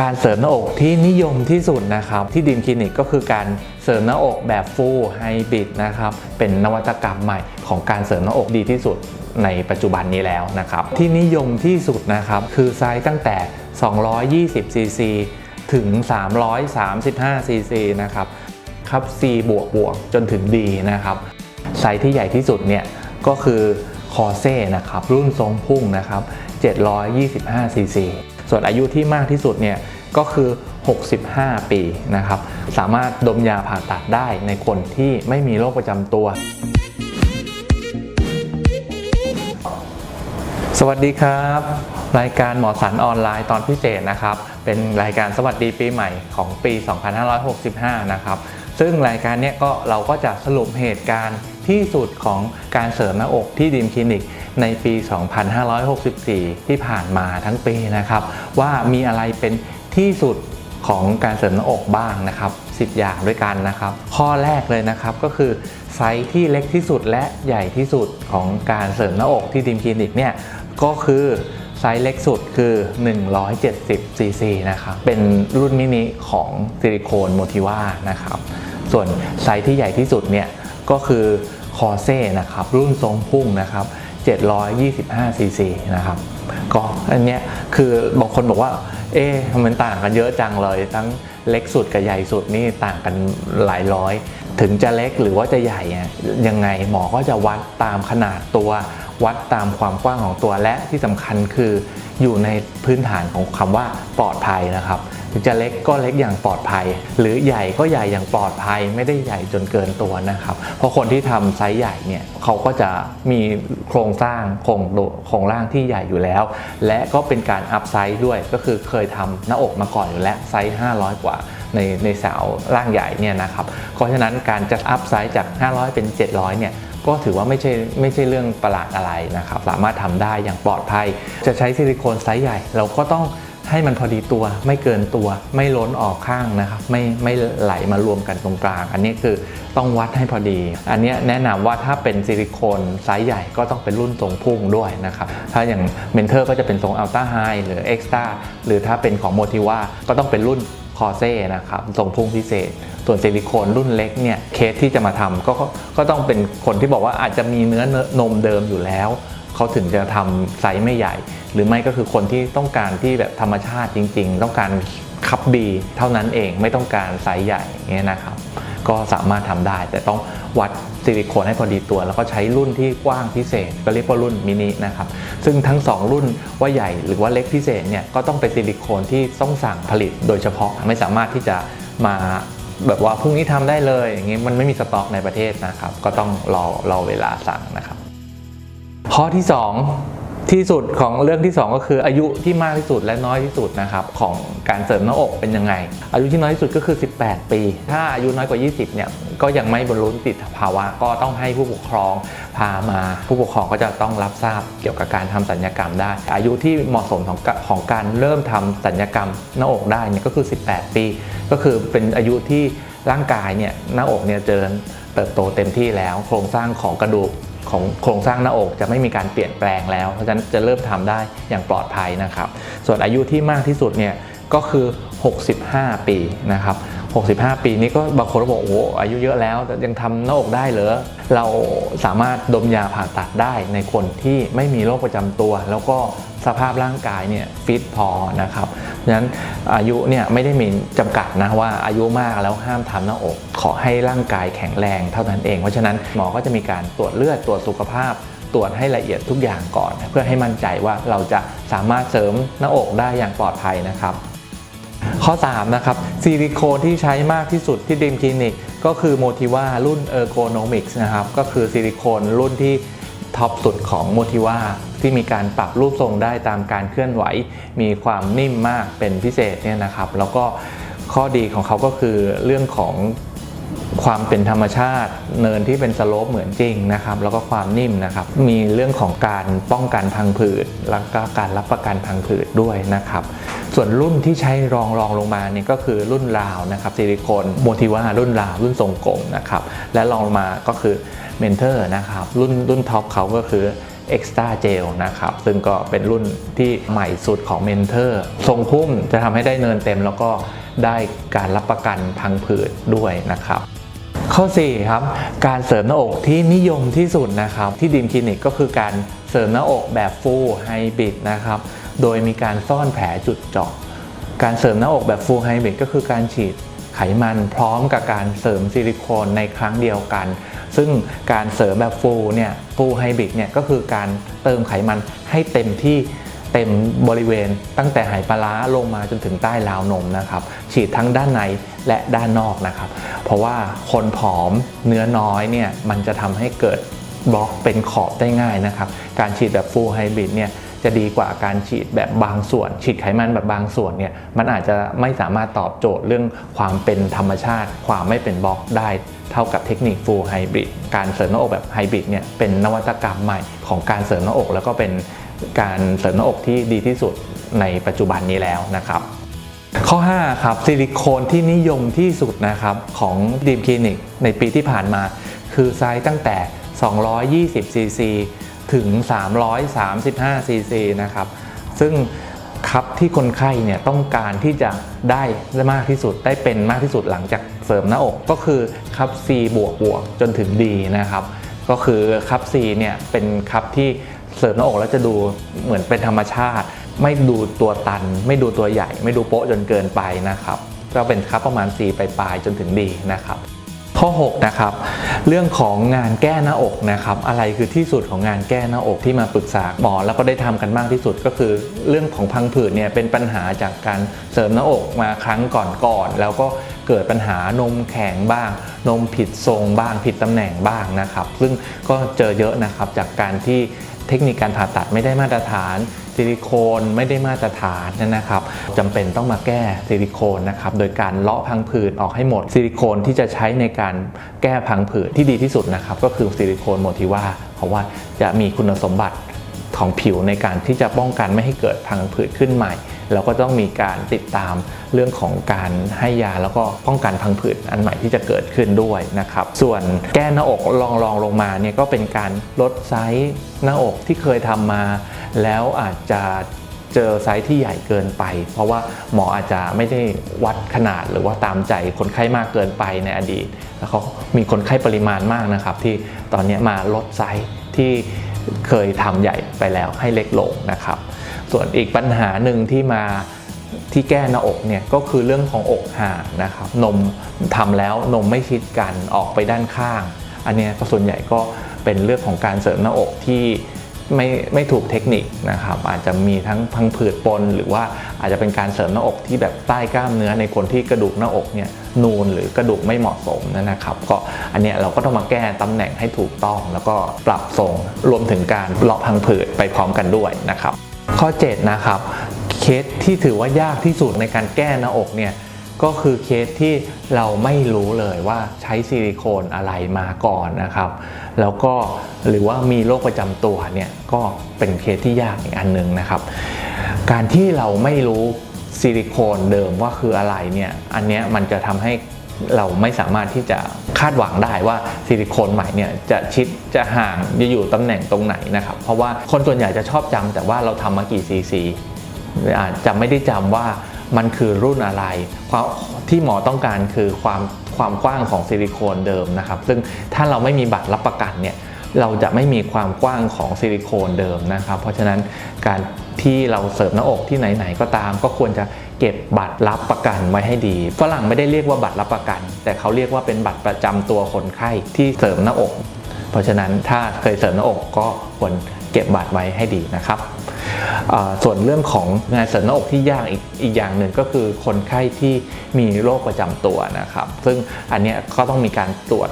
การเสริมหน้าอกที่นิยมที่สุดนะครับ ที่ดีมคลินิกก็คือการเสริมหน้าอกแบบฟูลไฮบริดนะครับ เป็นนวัตกรรมใหม่ของการเสริมหน้าอกดีที่สุดในปัจจุบันนี้แล้วนะครับ ที่นิยมที่สุดนะครับ คือไซส์ตั้งแต่ 220 ซีซีถึง 335 ซีซีนะครับครับ C บวกบวกจนถึง D นะครับไซส์ที่ใหญ่ที่สุดเนี่ยก็คือคอเซ่นะครับรุ่นทรงพุ่งนะครับ725ซีซี ส่วนอายุที่มากที่สุดเนี่ยก็คือ 65 ปีนะครับ สามารถดมยาผ่าตัดได้ในคนที่ไม่มีโรคประจำตัว สวัสดีครับ รายการหมอสันออนไลน์ตอนพิเศษนะครับ เป็นรายการสวัสดีปีใหม่ของปี 2565 นะครับ ซึ่งรายการนี้ก็เราก็จะสรุปเหตุการณ์ที่สุดของการเสริมหน้าอกที่ดีมคลินิกในปี 2564 ที่ผ่านมาทั้งปีนะครับ ว่ามีอะไรเป็นที่สุดของการเสริมหน้าอกบ้างนะครับ 10 อย่างด้วยกันนะครับ ข้อแรกเลยนะครับก็คือไซส์ที่เล็กที่สุดและใหญ่ที่สุดของการเสริมหน้าอกที่ดีมคลินิกเนี่ยก็คือไซส์เล็กสุดคือ 170ซีซีนะครับ เป็นรุ่นมินิของซิลิโคนโมทิว่านะครับ ส่วนไซส์ที่ใหญ่ที่สุดเนี่ยก็คือคอเซ่นะครับ รุ่นทรงพุ่งนะครับ 725ซีซีนะครับ ก็อันเนี้ยคือบางคนบอกว่า เอ๊ะมันต่างกันเยอะจังเลย ทั้งเล็กสุดกับใหญ่สุดนี่ต่างกันหลายร้อย ถึงจะเล็กหรือว่าจะใหญ่ยังไงหมอก็จะวัดตามขนาดตัว วัดตามความกว้างของตัวและที่สำคัญคืออยู่ในพื้นฐานของคำว่าปลอดภัยนะครับจะเล็กก็เล็กอย่างปลอดภัย หรือใหญ่ก็ใหญ่อย่างปลอดภัย ไม่ได้ใหญ่จนเกินตัวนะครับ เพราะคนที่ทำไซส์ใหญ่เนี่ยเขาก็จะมีโครงสร้างโครงโครงร่างที่ใหญ่อยู่แล้ว และก็เป็นการอัพไซส์ด้วยก็คือเคยทำหน้าอกมาก่อนอยู่แล้วไซส์500 กว่า ในในสาวร่างใหญ่เนี่ยนะครับเพราะฉะนั้นการจะอัพไซส์จาก 500 เป็น 700 เนี่ยก็ถือว่าไม่ใช่ไม่ใช่เรื่องประหลาดอะไรนะครับ สามารถทำได้อย่างปลอดภัย จะใช้ซิลิโคนไซส์ใหญ่ เราก็ต้องให้มันพอดีตัวไม่เกินตัวไม่ล้นออกข้างนะครับไม่ไม่ไหลมารวมกันตรงกลาง อันนี้คือต้องวัดให้พอดี อันนี้แนะนำว่าถ้าเป็นซิลิโคนไซส์ใหญ่ก็ต้องเป็นรุ่นทรงพุ่งด้วยนะครับถ้าอย่างเมนเทอร์ก็จะเป็นทรงอัลต้าไฮหรือเอ็กซ์ต้าหรือถ้าเป็นของโมทิว่าก็ต้องเป็นรุ่น คอเซ่นะครับทรงพุ่งพิเศษ ส่วนซิลิโคนรุ่นเล็กเนี่ยเคสที่จะมาทำก็ก็ต้องเป็นคนที่บอกว่าอาจจะมีเนื้อนมเดิมอยู่แล้วเขาถึงจะทำไซส์ไม่ใหญ่ หรือไม่ก็คือคนที่ต้องการที่แบบธรรมชาติจริง ๆ ต้องการขับดีเท่านั้นเองไม่ต้องการไซส์ใหญ่เงี้ยนะครับ ก็สามารถทำได้แต่ต้องวัด ซิลิโคนให้พอดีตัว แล้วก็ใช้รุ่นที่กว้างพิเศษ ก็เรียกว่ารุ่นมินินะครับซึ่งทั้ง 2 รุ่นว่าใหญ่หรือว่าเล็กพิเศษเนี่ยก็ต้องเป็นซิลิโคนที่ต้องสั่งผลิตโดยเฉพาะไม่สามารถที่จะมาแบบว่าพรุ่งนี้ทำได้เลยอย่างงี้มันไม่มีสต็อกในประเทศนะครับ ก็ต้องรอรอเวลาสั่งนะครับ ข้อที่ 2 ที่สุดของเรื่องที่ 2 ก็คืออายุที่มากที่สุดและน้อยที่สุดนะครับของการเสริมหน้าอกเป็นยังไง อายุที่น้อยที่สุดก็คือ 18 ปี ถ้าอายุน้อยกว่า 20 เนี่ยก็ยังไม่บรรลุนิติภาวะก็ต้องให้ผู้ปกครองพามา ผู้ปกครองก็จะต้องรับทราบเกี่ยวกับการทำสัญญกรรมได้ อายุที่เหมาะสมของของการเริ่มทำสัญญกรรมหน้าอกได้เนี่ยก็คือ 18 ปี ก็คือเป็นอายุที่ร่างกายเนี่ยหน้าอกเนี่ยเจริญเติบโตเต็มที่แล้ว โครงสร้างของกระดูก ของโครงสร้างหน้าอกจะไม่มีการเปลี่ยนแปลงแล้ว เพราะฉะนั้นจะเริ่มทำได้อย่างปลอดภัยนะครับ ส่วนอายุที่มากที่สุดเนี่ยก็คือ 65 ปีนะครับ 65 ปีนี้ก็บางคนบอกโอ้โหอายุเยอะแล้วยังทำหน้าอกได้เหรอ เราสามารถดมยาผ่าตัดได้ในคนที่ไม่มีโรคประจำตัว แล้วก็ สภาพร่างกายเนี่ยฟิตพอนะครับดังนั้นอายุเนี่ยไม่ได้มีจำกัดนะว่าอายุมากแล้วห้ามทำหน้าอก ขอให้ร่างกายแข็งแรงเท่านั้นเอง เพราะฉะนั้นหมอก็จะมีการตรวจเลือดตรวจสุขภาพตรวจให้ละเอียดทุกอย่างก่อน เพื่อให้มั่นใจว่าเราจะสามารถเสริมหน้าอกได้อย่างปลอดภัยนะครับ ข้อ 3 นะครับซิลิโคนที่ใช้มากที่สุดที่ดีมคลินิก ก็คือโมทิว่ารุ่น Ergonomics นะครับ ก็คือซิลิโคนรุ่นที่ท็อปสุดของโมทิว่า ที่มีการปรับรูปทรงได้ตามการเคลื่อนไหว มีความนิ่มมากเป็นพิเศษเนี่ยนะครับ แล้วก็ข้อดีของเขาก็คือเรื่องของความเป็นธรรมชาติ เนินที่เป็นสโลปเหมือนจริงนะครับ แล้วก็ความนิ่มนะครับ มีเรื่องของการป้องกันพังผืดแล้วก็การรับประกันพังผืดด้วยนะครับ ส่วนรุ่นที่ใช้รองรองลงมาเนี่ยก็คือรุ่นราวนะครับซิลิโคนโมทิวารุ่นราวรุ่นทรงกลมนะครับและรองลงมาก็คือเมนเทอร์นะครับรุ่นรุ่นท็อปเขาก็คือ Extra Gel นะครับ ซึ่งก็เป็นรุ่นที่ใหม่สุดของ Mentor ทรงพุ่มจะทำให้ได้เนินเต็มแล้วก็ได้การรับประกันพังผืดด้วยนะครับข้อ4ครับการเสริมหน้าอกที่นิยมที่สุดนะครับ ที่ดีมคลินิกก็คือการเสริมหน้าอกแบบฟูลไฮบริดนะครับ โดยมีการซ่อนแผลจุดเจาะการเสริมหน้าอกแบบฟูลไฮบริดก็คือการฉีด ไขมันพร้อมกับการเสริมซิลิโคนในครั้งเดียวกัน ซึ่งการเสริมแบบฟูลเนี่ยฟูลไฮบริดเนี่ยก็คือการเติมไขมันให้เต็มที่เต็มบริเวณตั้งแต่ไหปลาร้าลงมาจนถึงใต้ราวนมนะครับ ฉีดทั้งด้านในและด้านนอกนะครับ เพราะว่าคนผอมเนื้อน้อยเนี่ยมันจะทำให้เกิดบล็อกเป็นขอบได้ง่ายนะครับ การฉีดแบบฟูลไฮบริดเนี่ย จะดีกว่าการฉีดแบบบางส่วน ฉีดไขมันแบบบางส่วนเนี่ยมันอาจจะไม่สามารถตอบโจทย์เรื่องความเป็นธรรมชาติ ความไม่เป็นบล็อกได้เท่ากับเทคนิคฟูลไฮบริดการเสริมหน้าอกแบบไฮบริดเนี่ยเป็นนวัตกรรมใหม่ของการเสริมหน้าอก แล้วก็เป็นการเสริมหน้าอกที่ดีที่สุดในปัจจุบันนี้แล้วนะครับข้อ 5 ครับ ซิลิโคนที่นิยมที่สุดนะครับของดีมคลินิกในปีที่ผ่านมา คือไซส์ตั้งแต่ 220 ซีซี ถึง 335 ซีซีนะครับ ซึ่งคับที่คนไข้เนี่ยต้องการที่จะได้มากที่สุดได้เป็นมากที่สุดหลังจากเสริมหน้าอกก็คือคับ C บวกบวกจนถึง D นะครับ ก็คือคับ C เนี่ยเป็นคับที่เสริมหน้าอกแล้วจะดูเหมือนเป็นธรรมชาติ ไม่ดูตัวตัน ไม่ดูตัวใหญ่ ไม่ดูโป๊ะจนเกินไปนะครับ ก็เป็นคับประมาณ C ปลายๆจนถึง D นะครับ ข้อ 6 นะครับ เรื่องของงานแก้หน้าอกนะครับ อะไรคือที่สุดของงานแก้หน้าอกที่มาปรึกษาหมอแล้วก็ได้ทำกันมากที่สุดก็คือ เรื่องของพังผืดเนี่ยเป็นปัญหาจากการเสริมหน้าอกมาครั้งก่อนๆแล้วก็เกิดปัญหานมแข็งบ้าง นมผิดทรงบ้างผิดตำแหน่งบ้างนะครับ ซึ่งก็เจอเยอะนะครับจากการที่เทคนิคการผ่าตัดไม่ได้มาตรฐาน ซิลิโคนไม่ได้มาตรฐานนะครับจำเป็นต้องมาแก้ซิลิโคนนะครับโดยการเลาะพังผืดออกให้หมดซิลิโคนที่จะใช้ในการแก้พังผืดที่ดีที่สุดนะครับก็คือซิลิโคนโมทิว่าเพราะว่าจะมีคุณสมบัติของผิวในการที่จะป้องกันไม่ให้เกิดพังผืดขึ้นใหม่ แล้วก็ต้องมีการติดตามเรื่องของการให้ยาแล้วก็ป้องกันพังผืดอันใหม่ที่จะเกิดขึ้นด้วยนะครับ ส่วนแก้หน้าอกลองลองลงมาเนี่ยก็เป็นการลดไซส์หน้าอกที่เคยทำมา แล้วอาจจะเจอไซส์ที่ใหญ่เกินไป เพราะว่าหมออาจจะไม่ได้วัดขนาดหรือว่าตามใจคนไข้มากเกินไปในอดีต แล้วเขามีคนไข้ปริมาณมากนะครับ ที่ตอนนี้มาลดไซส์ที่ เคยทำใหญ่ไปแล้วให้เล็กลงนะครับ ส่วนอีกปัญหาหนึ่งที่มาที่แก้หน้าอกเนี่ยก็คือเรื่องของอกห่างนะครับนมทำแล้วนมไม่ชิดกันออกไปด้านข้าง อันเนี้ยก็ส่วนใหญ่ก็เป็นเรื่องของการเสริมหน้าอกที่ไม่ไม่ถูกเทคนิคนะครับอาจจะมีทั้งพังผืดปน หรือว่าอาจจะเป็นการเสริมหน้าอกที่แบบใต้กล้ามเนื้อในคนที่กระดูกหน้าอกเนี่ย นูนหรือกระดูกไม่เหมาะสมนะครับ ก็อันเนี้ยเราก็ต้องมาแก้ตำแหน่งให้ถูกต้อง แล้วก็ปรับทรงรวมถึงการเลาะพังผืดไปพร้อมกันด้วยนะครับ ข้อ 7 นะครับเคสที่ถือว่ายากที่สุดในการแก้หน้าอกเนี่ยก็คือเคสที่เราไม่รู้เลยว่าใช้ซิลิโคนอะไรมาก่อนนะครับ แล้วก็หรือว่ามีโรคประจำตัวเนี่ยก็เป็นเคสที่ยากอีกอันหนึ่งนะครับ การที่เราไม่รู้ ซิลิโคนเดิมว่าคืออะไรเนี่ยอันเนี้ยมันจะทำให้เราไม่สามารถที่จะคาดหวังได้ว่าซิลิโคนใหม่เนี่ยจะชิดจะห่างจะอยู่ตำแหน่งตรงไหนนะครับเพราะว่าคนส่วนใหญ่จะชอบจำแต่ว่าเราทำมากี่ซีซีอาจจะไม่ได้จำว่ามันคือรุ่นอะไรความที่หมอต้องการคือความความกว้างของซิลิโคนเดิมนะครับ ซึ่งถ้าเราไม่มีบัตรรับประกันเนี่ยเราจะไม่มีความกว้างของซิลิโคนเดิมนะครับ เพราะฉะนั้นการ ที่เราเสริมหน้าอกที่ไหนๆก็ตาม ก็ควรจะเก็บบัตรรับประกันไว้ให้ดีฝรั่งไม่ได้เรียกว่าบัตรรับประกัน แต่เขาเรียกว่าเป็นบัตรประจำตัวคนไข้ที่เสริมหน้าอก เพราะฉะนั้นถ้าเคยเสริมหน้าอกก็ควรเก็บบัตรไว้ให้ดีนะครับส่วนเรื่องของงานเสริมหน้าอกที่ยากอีกอีกอย่างหนึ่งก็คือคนไข้ที่มีโรคประจำตัวนะครับ ซึ่งอันเนี้ยก็ต้องมีการตรวจ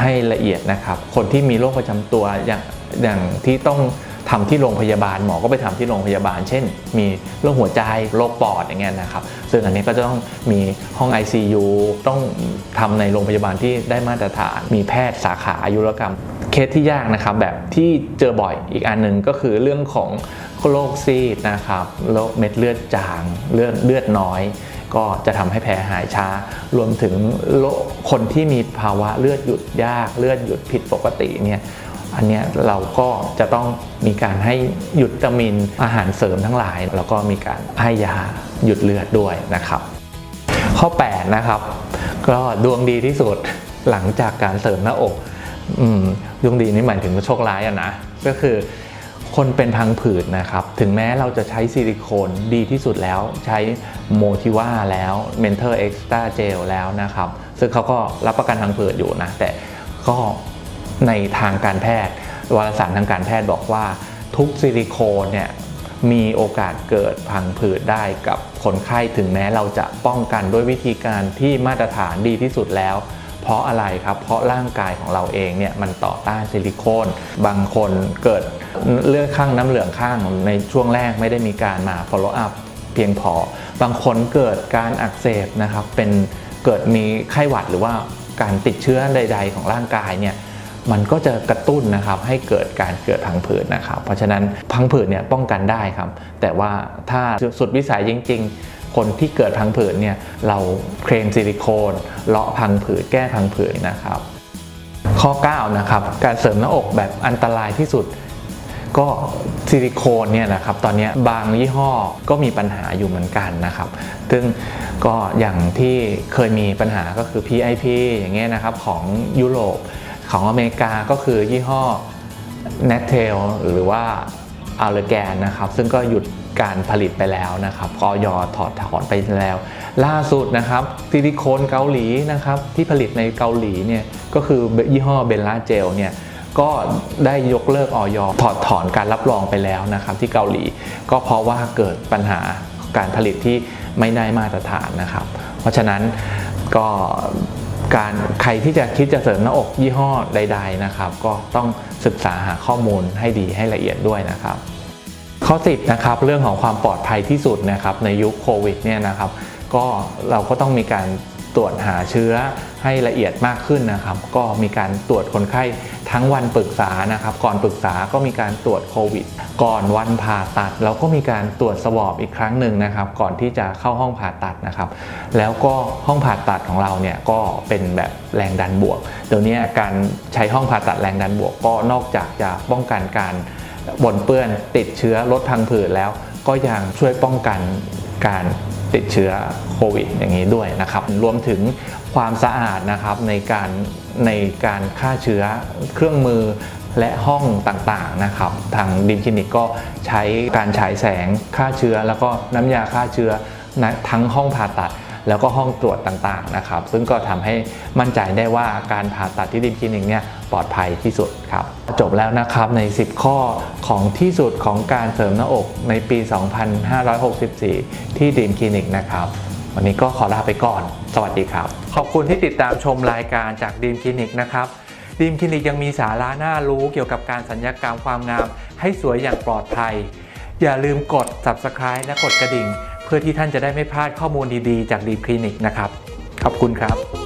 ให้ละเอียดนะครับ คนที่มีโรคประจำตัวอย่างอย่างที่ต้อง ทำที่โรงพยาบาลหมอก็ไปทำที่โรงพยาบาล เช่น มีโรคหัวใจโรคปอดอย่างเงี้ยนะครับซึ่งอันนี้ก็จะต้องมีห้อง ICU ต้องทำในโรงพยาบาลที่ได้มาตรฐาน มีแพทย์สาขาอายุรกรรมเคสที่ยากนะครับแบบที่เจอบ่อยอีกอันหนึ่งก็คือเรื่องของโรคซีดนะครับโรคเม็ดเลือดจางเลือดเลือดน้อย ก็จะทำให้แผลหายช้า รวมถึงโรคคนที่มีภาวะเลือดหยุดยากเลือดหยุดผิดปกติเนี่ย อันนี้เราก็จะต้องมีการให้หยุดวิตามินอาหารเสริมทั้งหลาย แล้วก็มีการให้ยาหยุดเลือดด้วยนะครับ ข้อ 8 นะครับ ก็ดวงดีที่สุดหลังจากการเสริมหน้าอกอืมดวงดีนี่หมายถึงโชคร้ายอะนะก็คือคนเป็นพังผืดนะครับ ถึงแม้เราจะใช้ซิลิโคนดีที่สุดแล้ว ใช้โมทิว่าแล้วเมนเทอร์เอ็กซ์ตาเจลแล้วนะครับ ซึ่งเขาก็รับประกันพังผืดอยู่นะ แต่ก็ ในทางการแพทย์ วารสารทางการแพทย์บอกว่า ทุกซิลิโคนเนี่ยมีโอกาสเกิดพังผืดได้กับคนไข้ถึงแม้เราจะป้องกันด้วยวิธีการที่มาตรฐานดีที่สุดแล้ว เพราะอะไรครับ เพราะร่างกายของเราเองเนี่ยมันต่อต้านซิลิโคน บางคนเกิดเลือดข้างน้ำเหลืองข้างในช่วงแรกไม่ได้มีการมา follow up เพียงพอ บางคนเกิดการอักเสบนะครับเป็นเกิดมีไข้หวัดหรือว่าการติดเชื้อใด ๆ ของร่างกายเนี่ย มันก็จะกระตุ้นนะครับให้เกิดการเกิดพังผืดนะครับ เพราะฉะนั้นพังผืดเนี่ยป้องกันได้ครับ แต่ว่าถ้าสุดวิสัยจริง ๆ คนที่เกิดพังผืดเนี่ยเราเคลมซิลิโคนเลาะพังผืดแก้พังผืดนะครับ ข้อ9นะครับการเสริมหน้าอกแบบอันตรายที่สุดก็ซิลิโคนเนี่ยนะครับตอนนี้บางยี่ห้อก็มีปัญหาอยู่เหมือนกันนะครับ ซึ่งก็อย่างที่เคยมีปัญหาก็คือ PIP อย่างเงี้ยนะครับของยุโรป ของอเมริกาก็คือยี่ห้อ n e t t e l หรือว่า a l l e r g a n นะครับ ซึ่งก็หยุดการผลิตไปแล้วนะครับกอยถอดถอนไปแล้ว ล่าสุดนะครับซิลิโคนเกาหลีนะครับที่ผลิตในเกาหลีเนี่ยก็คือยี่ห้อเบลล่าเจลเนี่ยก็ได้ยกเลิกออยถอดถอนการรับรองไปแล้วนะครับที่เกาหลี ก็เพราะว่าเกิดปัญหาการผลิตที่ไม่ได้มาตรฐานนะครับ เพราะฉะนั้นก็ การใครที่จะคิดจะเสริมหน้าอกยี่ห้อใด ๆนะครับ ก็ต้องศึกษาหาข้อมูลให้ดีให้ละเอียดด้วยนะครับ ข้อ10นะครับเรื่องของความปลอดภัยที่สุดนะครับในยุคโควิดเนี่ยนะครับก็เราก็ต้องมีการ ตรวจหาเชื้อให้ละเอียดมากขึ้นนะครับ ก็มีการตรวจคนไข้ทั้งวันปรึกษานะครับ ก่อนปรึกษาก็มีการตรวจโควิด ก่อนวันผ่าตัด เราก็มีการตรวจสวอปอีกครั้งหนึ่งนะครับ ก่อนที่จะเข้าห้องผ่าตัดนะครับ แล้วก็ห้องผ่าตัดของเราเนี่ยก็เป็นแบบแรงดันบวกเดี๋ยวนี้การใช้ห้องผ่าตัดแรงดันบวก ก็นอกจากจะป้องกันการบนเปื้อนติดเชื้อลดพังผืดแล้ว ก็ยังช่วยป้องกันการ ติดเชื้อโควิดอย่างนี้ด้วยนะครับ รวมถึงความสะอาดนะครับในการในการฆ่าเชื้อเครื่องมือและห้องต่างๆนะครับ ทางดิมคลินิกก็ใช้การฉายแสงฆ่าเชื้อ แล้วก็น้ำยาฆ่าเชื้อทั้งห้องผ่าตัด แล้วก็ห้องตรวจต่างๆนะครับ ซึ่งก็ทำให้มั่นใจได้ว่าการผ่าตัดที่ดิมคลินิกเนี่ยปลอดภัยที่สุดครับ จบแล้วนะครับใน 10 ข้อของที่สุดของการเสริมหน้าอกในปี 2564 ที่ดิมคลินิกนะครับวันนี้ก็ขอลาไปก่อน สวัสดีครับ ขอบคุณที่ติดตามชมรายการจากดีมคลินิกนะครับดีมคลินิกยังมีสาระน่ารู้เกี่ยวกับการสัญญกรรมความงาม ให้สวยอย่างปลอดภัย อย่าลืมกด subscribe และกดกระดิ่ง เพื่อที่ท่านจะได้ไม่พลาดข้อมูลดีๆ จากดีคลินิกนะครับ ขอบคุณครับ